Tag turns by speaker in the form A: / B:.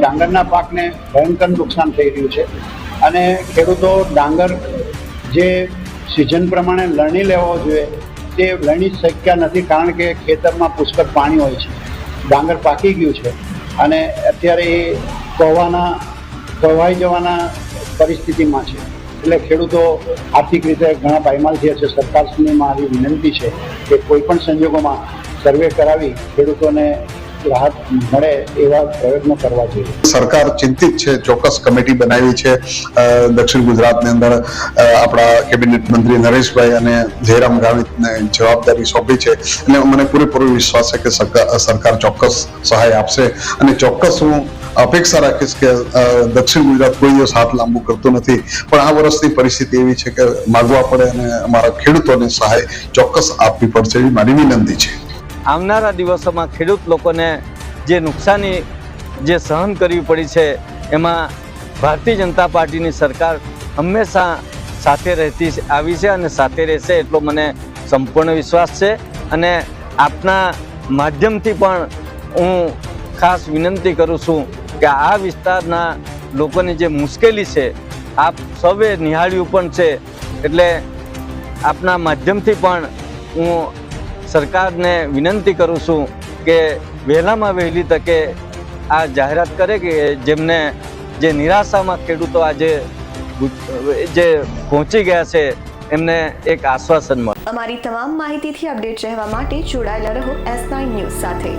A: ડાંગરના પાકને ભયંકર નુકસાન થઈ રહ્યું છે. અને ખેડૂતો ડાંગર જે સિઝન પ્રમાણે લણી લેવો જોઈએ, તે લણી શક્યા નથી કારણ કે ખેતરમાં પુષ્કળ પાણી હોય છે. ડાંગર પાકી ગયું છે અને અત્યારે એ કોવાના કોવાઈ જવાના પરિસ્થિતિમાં છે. એટલે ખેડૂતો આર્થિક રીતે ઘણા પાયમાલ થયા છે. સરકારશ્રીને મારી વિનંતી છે કે કોઈ પણ સંજોગોમાં સર્વે કરાવી ખેડૂતોને રાહત મળે એવા પ્રયત્નો કરવા જોઈએ.
B: સરકાર ચિંતિત છે, ચોક્કસ કમિટી બનાવી છે. દક્ષિણ ગુજરાતની અંદર આપણા કેબિનેટ મંત્રી નરેશભાઈ અને જયરામ ગાવિતને જવાબદારી સોંપી છે. અને મને પૂરેપૂરો વિશ્વાસ છે કે સરકાર ચોક્કસ સહાય આપશે. અને ચોક્કસ હું અપેક્ષા રાખીશ કે દક્ષિણ ગુજરાત કોઈ દિવસ હાથ લાંબુ કરતું નથી. પણ આ વર્ષની પરિસ્થિતિ એવી છે કે માગવા પડે અને અમારા ખેડૂતોને સહાય ચોક્કસ આપવી પડશે એવી મારી વિનંતી છે.
C: આવનારા દિવસોમાં ખેડૂત લોકોને જે નુકસાની જે સહન કરવી પડી છે, એમાં ભારતીય જનતા પાર્ટીની સરકાર હંમેશા સાથે રહેતી આવી છે અને સાથે રહેશે એટલો મને સંપૂર્ણ વિશ્વાસ છે. અને આપના માધ્યમથી પણ હું ખાસ વિનંતી કરું છું કે આ વિસ્તારના લોકોની જે મુશ્કેલી છે, આપ સૌએ નિહાળ્યું પણ છે. એટલે આપના માધ્યમથી પણ હું સરકારને વિનંતી કરું છું કે વહેલામાં વહેલી તકે આ જાહેરાત કરે કે જેમને જે નિરાશામાં ખેડૂતો આજે જે પહોંચી ગયા છે, એમને એક આશ્વાસન મળે.
D: અમારી તમામ માહિતીથી અપડેટ રહેવા માટે જોડાયેલા રહો એસ ન્યૂઝ સાથે.